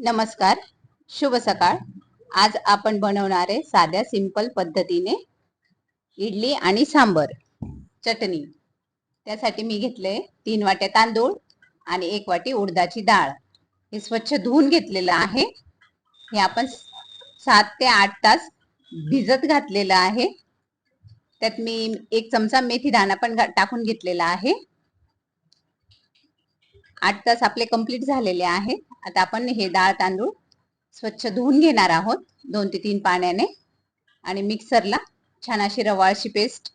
नमस्कार शुभ सकाळ. आज आपण बनवणारे साध्या सिंपल पद्धतीने इडली आणि सांबर चटणी. त्यासाठी मी घेतले तीन वाट्या तांदूळ आणि एक वाटी उडदाची डाळ. हे स्वच्छ धुवून घेतलेलं आहे. हे आपण सात ते आठ तास भिजत घातलेलं आहे. त्यात मी एक चमचा मेथी दाणा पण घा- टाकून घेतलेला आहे. आठ तास आपले कंप्लीट झालेले आहेत. आता आपण हे डाळ तांदूळ स्वच्छ धुवून घेणार आहोत दोन ते तीन पाण्याने. आणि मिक्सरला छान अशी रवाळशी पेस्ट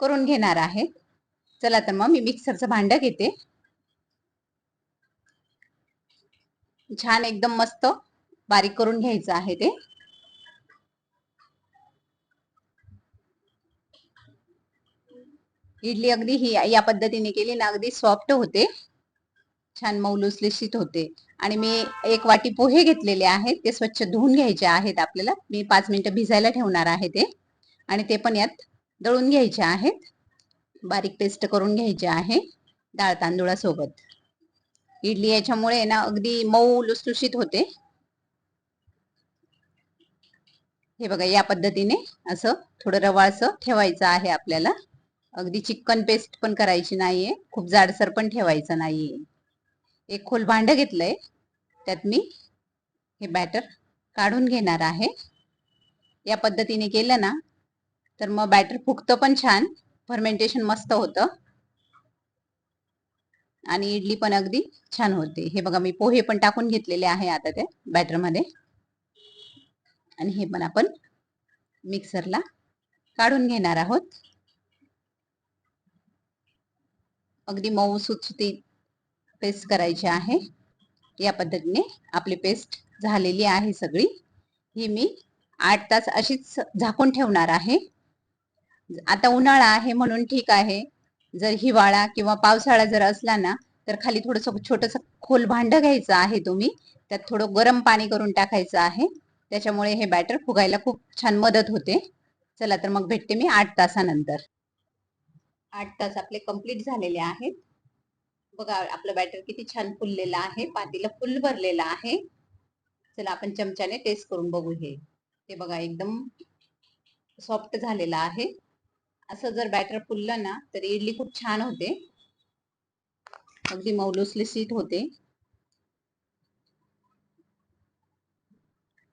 करून घेणार आहे चला तर मग मी मिक्सरचं भांड घेते. छान एकदम मस्त बारीक करून घ्यायचं आहे ते. इडली अगदी ही या पद्धतीने केली ना अगदी सॉफ्ट होते. छान मऊ लुसलुशीत होते. आणि मी एक वाटी पोहे घेतलेले आहेत. ते स्वच्छ धुवून घ्यायचे आहेत आपल्याला. मी पाच मिनिटं भिजायला ठेवणार आहे ते. आणि ते पण यात दळून घ्यायचे आहेत. बारीक पेस्ट करून घ्यायचे आहे. डाळ तांदूळासोबत. इडली याच्यामुळे ना अगदी मऊ लुसलुशीत होते. हे बघा या पद्धतीने असं थोडं रवाळसं ठेवायचं आहे आपल्याला. अगदी चिकन पेस्ट पण करायची नाहीये. खूप जाडसर पण ठेवायचं नाहीये. एक खोल भांड घेतलंय. त्यात मी हे बॅटर काढून घेणार आहे. या पद्धतीने केलं ना तर मग बॅटर फुगतं पण छान. फर्मेंटेशन मस्त होतं. आणि इडली पण अगदी छान होते. हे बघा मी पोहे पण टाकून घेतलेले आहे आता त्या बॅटरमध्ये आणि हे पण आपण मिक्सरला काढून घेणार आहोत. अगदी मऊ सुतसुतीत पेस्ट करायची आहे. या पद्धतीने आपली पेस्ट झालेली आहे सगळी. ही मी आठ तास अशीच झाकून ठेवणार आहे. आता उन्हाळा आहे म्हणून ठीक आहे. जर हिवाळा किंवा पावसाळा जर असला ना तर खाली थोडस छोटस खोल भांडं घ्यायचं आहे तुम्ही. त्यात थोडं गरम पाणी करून टाकायचं आहे. त्याच्यामुळे हे बॅटर फुगायला खूप छान मदत होते. चला तर मग भेटते मी आठ तासानंतर. आठ तास आपले कंप्लीट झालेले आहेत. बघा आपलं बॅटर किती छान फुललेलं आहे. पातीला फुल भरलेलं आहे. चला आपण चमच्याने टेस्ट करून बघू हे. ते बघा एकदम सॉफ्ट झालेलं आहे. असं जर बॅटर फुललं ना तर इडली खूप छान होते. अगदी मौलुसलिसीत होते.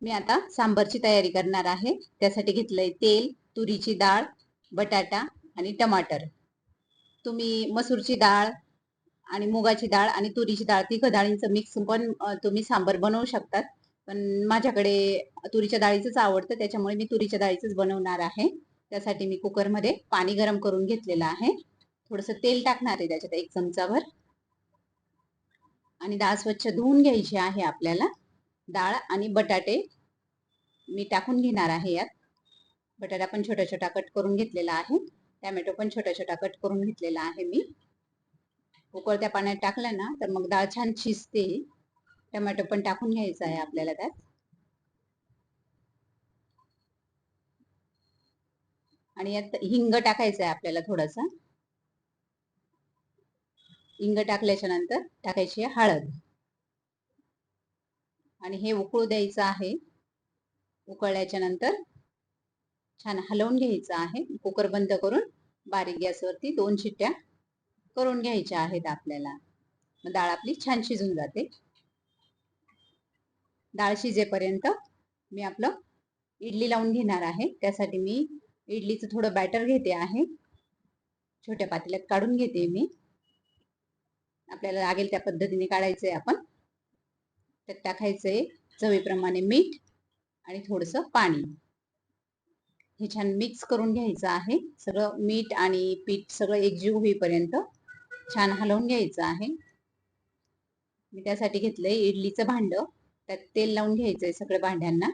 मी आता सांबरची तयारी करणार आहे. त्यासाठी घेतलंय तेल तुरीची डाळ बटाटा आणि टमाटर. तुम्ही मसूरची डाळ आणि मुगाची डाळ आणि तुरीची डाळ तिघ डाळींचं मिक्स पण तुम्ही सांबर बनवू शकतात. पण माझ्याकडे तुरीच्या डाळीचंच आवडतं त्याच्यामुळे मी तुरीच्या डाळीचंच बनवणार आहे. त्यासाठी मी कुकरमध्ये पाणी गरम करून घेतलेलं आहे. थोडंसं तेल टाकणार आहे त्याच्यात एक चमचाभर. आणि डाळ स्वच्छ धुवून घ्यायची आहे आपल्याला. डाळ आणि बटाटे मी टाकून घेणार आहे यात. बटाटा पण छोटा छोटा कट करून घेतलेला आहे. टॅमॅटो पण छोटा छोटा कट करून घेतलेला आहे मी. उकळत्या पाण्यात टाकलं ना तर मग डाळ छान शिजते. टमॅटो पण टाकून घ्यायचा आहे आपल्याला त्यात. आणि यात हिंग टाकायचं आहे आपल्याला थोडासा. हिंग टाकल्याच्या नंतर टाकायची आहे हळद. आणि हे उकळू द्यायचं आहे. उकळल्याच्या नंतर छान हलवून घ्यायचं आहे. कुकर बंद करून बारीक गॅसवरती दोन शिट्ट्या करून घ्यायच्या आहेत आपल्याला. मग डाळ आपली छान शिजून जाते. डाळ शिजेपर्यंत मी आपलं इडली लावून घेणार आहे. त्यासाठी मी इडलीचं थोडं बॅटर घेते आहे. छोट्या पातेल्यात काढून घेते मी. आपल्याला लागेल त्या पद्धतीने काढायचंय आपण. त्यात टाकायचंय चवीप्रमाणे मीठ आणि थोडस पाणी. हे छान मिक्स करून घ्यायचं आहे. सगळं मीठ आणि पीठ सगळं एकजीव होईपर्यंत छान हलवून घ्यायचं आहे. मी त्यासाठी घेतलंय इडलीचं भांड. त्यात तेल लावून घ्यायचंय सगळ्या भांड्यांना.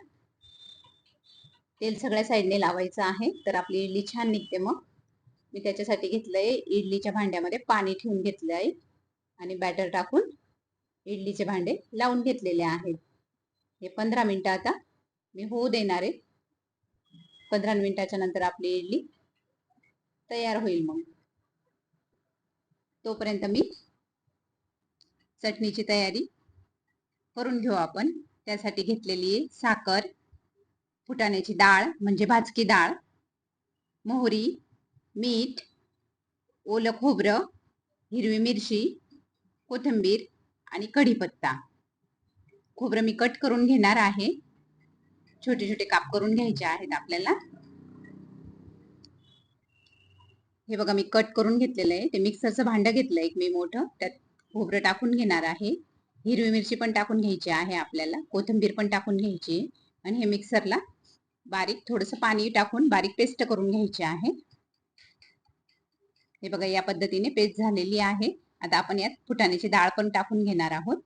तेल सगळ्या साईडने लावायचं आहे. तर आपली इडली छान निघते मग. मी त्याच्यासाठी घेतलंय इडलीच्या भांड्यामध्ये पाणी ठेवून घेतलं आहे आणि बॅटर टाकून इडलीचे भांडे लावून घेतलेले आहेत. हे पंधरा मिनटं आता मी होऊ देणार आहे. पंधरा मिनटाच्या नंतर आपली इडली तयार होईल मग. तोपर्यंत मी चटणीची तयारी करून घेऊ आपण. त्यासाठी घेतलेली आहे साखर फुटाण्याची डाळ म्हणजे भाजकी डाळ मोहरी मीठ ओलं खोबरं हिरवी मिरची कोथिंबीर आणि कढीपत्ता. खोबरं मी कट करून घेणार आहे. छोटे छोटे काप करून घ्यायचे आहेत आपल्याला. हे बघा मी कट करून घेतलेलं आहे. ते मिक्सरचं भांडं घेतलं एक मी मोठं. त्यात खोबरं टाकून घेणार आहे. हिरवी मिरची पण टाकून घ्यायची आहे आपल्याला. कोथिंबीर पण टाकून घ्यायची आणि हे मिक्सरला बारीक थोडंसं पाणी टाकून बारीक पेस्ट करून घ्यायची आहे. हे बघा या पद्धतीने पेस्ट झालेली आहे. आता आपण यात फुटाण्याची डाळ पण टाकून घेणार आहोत.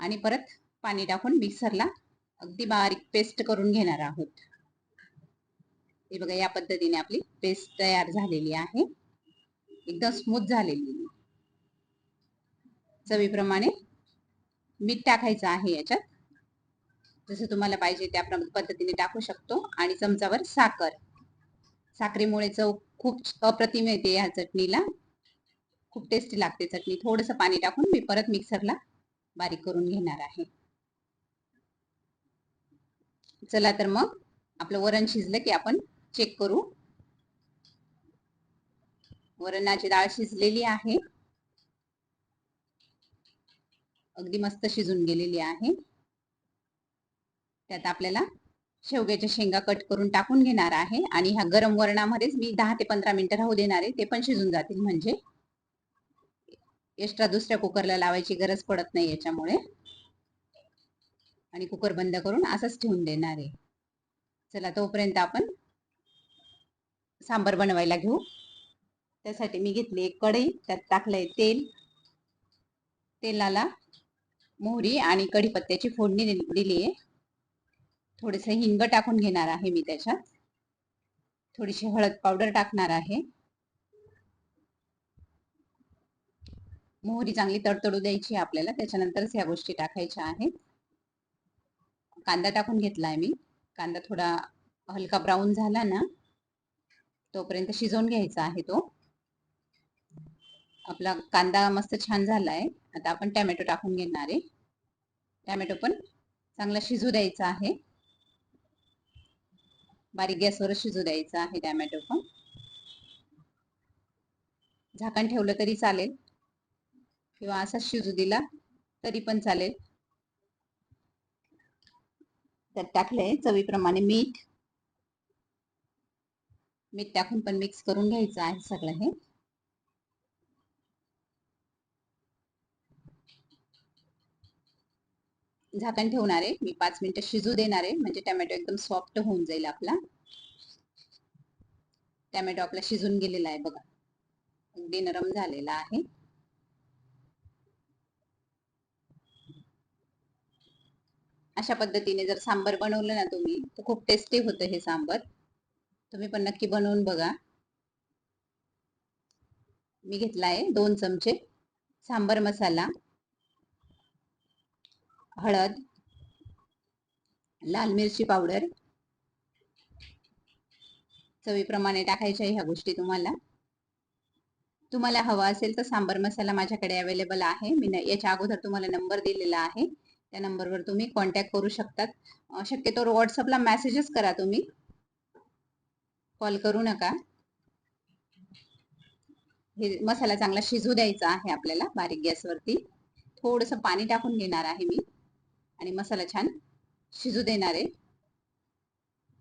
आणि परत पाणी टाकून मिक्सरला अगदी बारीक पेस्ट करून घेणार आहोत. हे बघा या पद्धतीने आपली पेस्ट तयार झालेली आहे. एकदम स्मूथ झालेली. चवीप्रमाणे मीठ टाकायचं आहे याच्यात. जसं तुम्हाला पाहिजे त्या पद्धतीने टाकू शकतो. आणि चमचावर साखर. साखरेमुळे चव खूप अप्रतिम येते या चटणीला. खूप टेस्टी लागते चटणी. थोडंसं पाणी टाकून मी परत मिक्सरला बारीक करून घेणार आहे. चला तर मग आपलं वरण शिजलं की आपण चेक करू. वरणाची डाळ शिजलेली आहे. अगदी मस्त शिजून गेलेली आहे. त्यात आपल्याला शेवग्याच्या शेंगा कट करून टाकून घेणार आहे. आणि ह्या गरम वरणामध्येच मी दहा ते पंधरा मिनिटं राहू देणार आहे. ते पण शिजून जातील. म्हणजे एक्स्ट्रा दुसऱ्या कुकरला लावायची गरज पडत नाही याच्यामुळे. आणि कुकर बंद करून असंच ठेवून देणार आहे. चला तोपर्यंत आपण सांबर बनवायला घेऊ. त्यासाठी मी घेतली एक कढई त्यात टाकलंय तेल. तेलाला मोहरी आणि कढीपत्त्याची फोडणी दिली आहे थोडंसं हिंग टाकून घेणार आहे मी त्याच्यात. थोडीशी हळद पावडर टाकणार आहे. मोहरी चांगली तडतडू द्यायची आपल्याला त्याच्यानंतरच ह्या गोष्टी टाकायच्या आहेत. कांदा टाकून घेतला आहे मी. कांदा थोडा हलका ब्राऊन झाला ना तोपर्यंत शिजवून घ्यायचा आहे तो. आपला कांदा मस्त छान झालाय. आता आपण टॅमॅटो टाकून घेणार आहे. टॅमॅटो पण चांगला शिजू द्यायचा आहे. बारीक गॅसवर शिजू द्यायचा आहे टॅमॅटो पण. झाकण ठेवलं तरी चालेल. किंवा असा शिजू दिला तरी पण चालेल. त्यात टाकलंय चवीप्रमाणे मीठ. मीठ टाकून पण मिक्स करून घ्यायचं आहे सगळं हे. झाकण ठेवणार आहे. मी पाच मिनिटं शिजू देणार आहे. म्हणजे टमॅटो एकदम सॉफ्ट होऊन जाईल आपला. टमॅटो आपला शिजून गेलेला आहे बघा. अगदी नरम झालेला आहे. अशा पद्धतीने जर सांबर बनवलं ना तुम्ही तर खूप टेस्टी होतं हे सांबर. तुम्ही पण नक्की बनवून बघा. मी घेतला आहे दोन चमचे. सांबर मसाला. हळद. लाल मिरची पावडर. चवीप्रमाणे टाकायच्या ह्या गोष्टी तुम्हाला. तुम्हाला हवा असेल तर सांबर मसाला माझ्याकडे अवेलेबल आहे. मी याच्या अगोदर तुम्हाला नंबर दिलेला आहे. त्या नंबरवर तुम्ही कॉन्टॅक्ट करू शकतात. शक्यतो व्हॉट्सअपला मेसेजेस करा तुम्ही. कॉल करू नका. हे मसाला चांगला शिजू द्यायचा आहे आपल्याला बारीक गॅसवरती. थोडंसं पाणी टाकून घेणार आहे मी. आणि मसाला छान शिजू देणार आहे.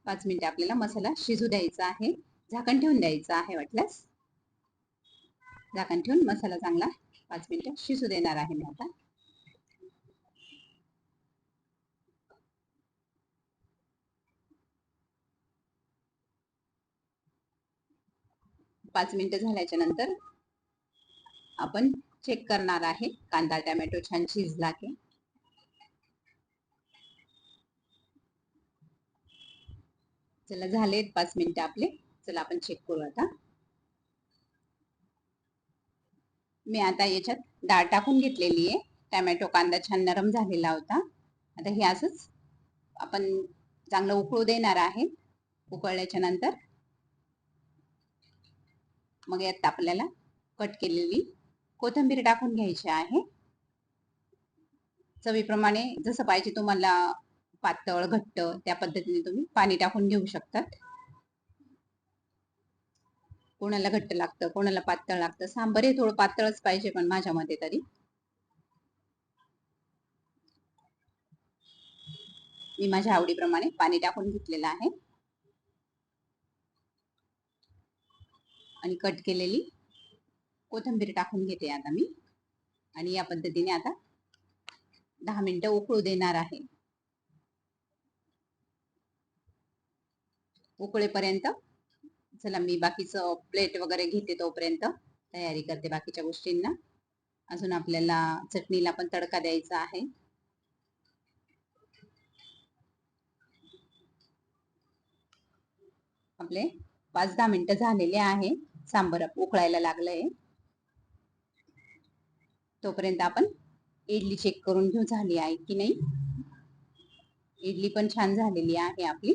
पाच मिनिटं आपल्याला मसाला शिजू द्यायचा आहे. झाकण ठेवून द्यायचं आहे वाटल्यास. झाकण ठेवून मसाला चांगला पाच मिनिटं शिजू देणार आहे मी आता. पाच मिनिटं झाल्याच्यानंतर आपण चेक करणार आहे कांदा टॅमॅटो छान शिजला की. चला झालेत पाच मिनिटं आपले. चला आपण चेक करू आता. मी आता याच्यात डाळ टाकून घेतलेली आहे. टॅमॅटो कांदा छान नरम झालेला होता. आता हे असंच आपण चांगलं उकळू देणार आहे. उकळल्याच्या नंतर मग यात आपल्याला कट केलेली कोथिंबीर टाकून घ्यायची आहे. चवीप्रमाणे जसं पाहिजे तुम्हाला पातळ घट्ट त्या पद्धतीने तुम्ही पाणी टाकून घेऊ शकतात. कोणाला घट्ट लागतं कोणाला पातळ लागतं. सांबर हे थोडं पातळच पाहिजे पण माझ्या मते तरी. मी माझ्या आवडीप्रमाणे पाणी टाकून घेतलेलं आहे. आणि कट केलेली कोथिंबीर टाकून घेते आता मी. आणि या पद्धतीने आता दहा मिनिटं उकळू देणार आहे. उकळेपर्यंत चला मी बाकीचं प्लेट वगैरे घेते तोपर्यंत. तयारी करते बाकीच्या गोष्टींना. अजून आपल्याला चटणीला पण तडका द्यायचा आहे. आपले पाच दहा मिनिटं झालेले आहे. सांबर उकळायला लागलंय. तोपर्यंत आपण इडली चेक करून घेऊ झाली आहे की नाही. इडली पण छान झालेली आहे आपली.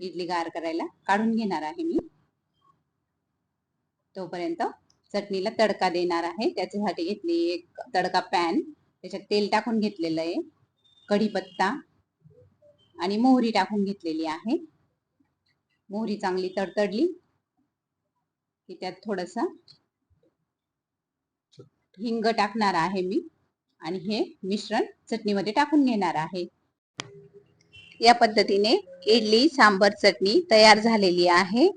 इडली गार करायला काढून घेणार आहे मी. तोपर्यंत चटणीला तडका देणार आहे. त्याच्यासाठी घेतली एक तडका पॅन त्याच्यात तेल टाकून घेतलेलं आहे. कढीपत्ता आणि मोहरी टाकून घेतलेली आहे. मोहरी चांगली तडतडली. की त्यात थोडसा हिंग टाकणार आहे मी आणि हे मिश्रण चटणीमध्ये टाकून घेणार आहे. या पद्धतीने इडली सांबर चटणी तयार झालेली आहे.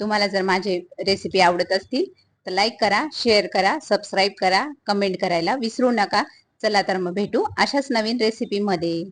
तुम्हाला जर माझे रेसिपी आवडत असतील तर लाईक करा शेअर करा सबस्क्राईब करा कमेंट करायला विसरू नका. चला तर मग भेटू अशाच नवीन रेसिपीमध्ये